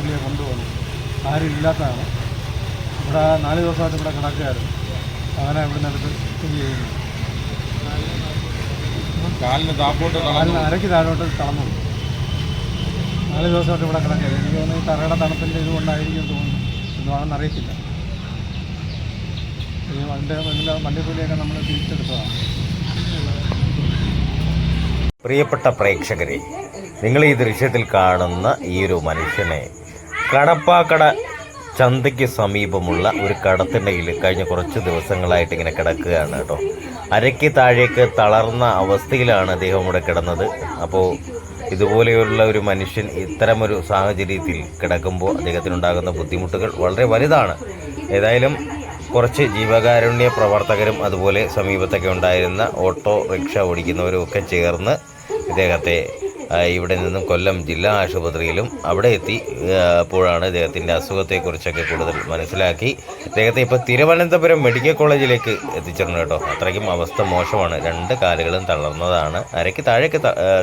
പുള്ളിയെ കൊണ്ടുവന്നു. ആരും ഇല്ലാത്തതാണ് ഇവിടെ നാല് ദിവസമായിട്ട് ഇവിടെ കിടക്കുകയായിരുന്നു. അങ്ങനെ ഇവിടെ നിന്നെടുത്ത് സ്ഥിതി ചെയ്യുന്നു. കാലിന് താപ്പോട്ട് കാലിന് അരയ്ക്ക് താഴോട്ട് തളർന്നു പോയി. നാല് ദിവസമായിട്ട് ഇവിടെ കിടക്കുകയായിരുന്നു. എനിക്ക് തോന്നുന്നു ഈ തറയുടെ തണുപ്പിന്റെ ഇതുകൊണ്ടായിരിക്കും തോന്നുന്നു. എന്തുവാണെന്ന് അറിയത്തില്ല. ഈ വണ്ടി വണ്ടി വണ്ടിക്കൂലിയൊക്കെ നമ്മൾ തിരിച്ചെടുത്തതാണ്. പ്രിയപ്പെട്ട പ്രേക്ഷകരെ നിങ്ങൾ ഈ ദൃശ്യത്തിൽ കാണുന്ന ഈ ഒരു മനുഷ്യനെ കടപ്പാക്കട ചന്തയ്ക്ക് സമീപമുള്ള ഒരു കടത്തിണ്ടയിൽ കഴിഞ്ഞ കുറച്ച് ദിവസങ്ങളായിട്ട് ഇങ്ങനെ കിടക്കുകയാണ് കേട്ടോ. അരയ്ക്ക് താഴേക്ക് തളർന്ന അവസ്ഥയിലാണ് അദ്ദേഹം ഇവിടെ കിടന്നത്. അപ്പോൾ ഇതുപോലെയുള്ള ഒരു മനുഷ്യൻ ഇത്തരമൊരു സാഹചര്യത്തിൽ കിടക്കുമ്പോൾ അദ്ദേഹത്തിനുണ്ടാകുന്ന ബുദ്ധിമുട്ടുകൾ വളരെ വലുതാണ്. ഏതായാലും കുറച്ച് ജീവകാരുണ്യ പ്രവർത്തകരും അതുപോലെ സമീപത്തൊക്കെ ഉണ്ടായിരുന്ന ഓട്ടോ റിക്ഷ ഓടിക്കുന്നവരും ഒക്കെ ചേർന്ന് ഇദ്ദേഹത്തെ ഇവിടെ നിന്നും കൊല്ലം ജില്ലാ ആശുപത്രിയിലും അവിടെ എത്തി അപ്പോഴാണ് ഇദ്ദേഹത്തിന്റെ അസുഖത്തെക്കുറിച്ചൊക്കെ കൂടുതൽ മനസ്സിലാക്കി. ഇദ്ദേഹത്തെ ഇപ്പോൾ തിരുവനന്തപുരം മെഡിക്കൽ കോളേജിലേക്ക് എത്തിച്ചിരുന്നു കേട്ടോ. അത്രയ്ക്കും അവസ്ഥ മോശമാണ്. രണ്ട് കാലുകളും തളർന്നതാണ്. അരയ്ക്ക് താഴേക്ക്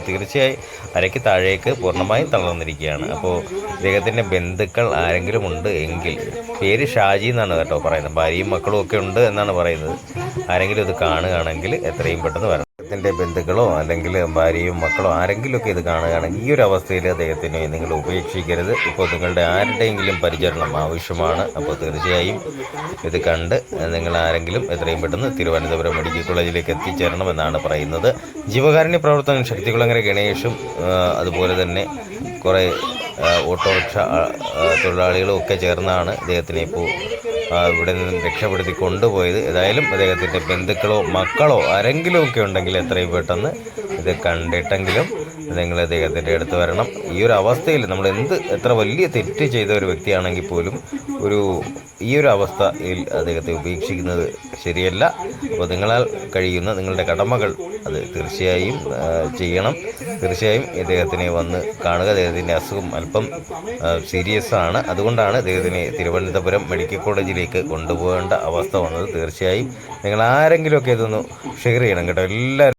തീർച്ചയായി അരയ്ക്ക് താഴേക്ക് പൂർണമായും തളർന്നിരിക്കുകയാണ്. അപ്പോൾ ഇദ്ദേഹത്തിന്റെ ബന്ധുക്കൾ ആരെങ്കിലും ഉണ്ട് എങ്കിൽ പേര് ഷാജി എന്നാണ് കേട്ടോ പറയുന്നത്. ഭാര്യയും മക്കളും ഒക്കെ ഉണ്ട് എന്നാണ് പറയുന്നത്. ആരെങ്കിലും ഇത് കാണുകയാണെങ്കിൽ എത്രയും പെട്ടെന്ന് വരണം. അദ്ദേഹത്തിന്റെ ബന്ധുക്കളോ അല്ലെങ്കിൽ ഭാര്യയും മക്കളോ ആരെങ്കിലും ഒക്കെ ഇത് കാണുകയാണെങ്കിൽ ഈ ഒരു അവസ്ഥയിൽ അദ്ദേഹത്തിനെ നിങ്ങൾ ഉപേക്ഷിക്കരുത്. ഇപ്പോൾ നിങ്ങളുടെ ആരുടെയെങ്കിലും പരിചരണം ആവശ്യമാണ്. അപ്പോൾ തീർച്ചയായും ഇത് കണ്ട് നിങ്ങൾ ആരെങ്കിലും എത്രയും പെട്ടെന്ന് തിരുവനന്തപുരം മെഡിക്കൽ കോളേജിലേക്ക് എത്തിച്ചേരണമെന്നാണ് പറയുന്നത്. ജീവകാരുണ്യ പ്രവർത്തനം ശക്തികുളങ്ങര ഗണേഷും അതുപോലെ തന്നെ കുറേ ഓട്ടോറിക്ഷ തൊഴിലാളികളും ഒക്കെ ചേർന്നാണ് ഇദ്ദേഹത്തിനെ ഇപ്പോൾ ഇവിടെ നിന്നും രക്ഷപ്പെടുത്തി കൊണ്ടുപോയത്. ഏതായാലും അദ്ദേഹത്തിന്റെ ബന്ധുക്കളോ മക്കളോ ആരെങ്കിലും ഒക്കെ ഉണ്ടെങ്കിൽ എത്രയും പെട്ടെന്ന് ഇത് കണ്ടിട്ടെങ്കിലും നിങ്ങൾ അദ്ദേഹത്തിന്റെ അടുത്ത് വരണം. ഈ ഒരു അവസ്ഥയിൽ നമ്മൾ എന്ത് എത്ര വലിയ തെറ്റ് ചെയ്ത ഒരു വ്യക്തിയാണെങ്കിൽ പോലും ഒരു ഈ ഒരു അവസ്ഥയിൽ അദ്ദേഹത്തെ ഉപേക്ഷിക്കുന്നത് ശരിയല്ല. അപ്പോൾ നിങ്ങളാൽ കഴിയുന്ന നിങ്ങളുടെ കടമകൾ അത് തീർച്ചയായും ചെയ്യണം. തീർച്ചയായും ഇദ്ദേഹത്തിനെ വന്ന് കാണുക. അദ്ദേഹത്തിന്റെ അസുഖം അല്പം സീരിയസ് ആണ്. അതുകൊണ്ടാണ് ഇദ്ദേഹത്തിനെ തിരുവനന്തപുരം മെഡിക്കൽ കോളേജിലേക്ക് കൊണ്ടുപോകേണ്ട അവസ്ഥ വന്നത്. തീർച്ചയായും നിങ്ങൾ ആരെങ്കിലുമൊക്കെ ഇതൊന്ന് ഷെയർ ചെയ്യണം കേട്ടോ. എല്ലാവരും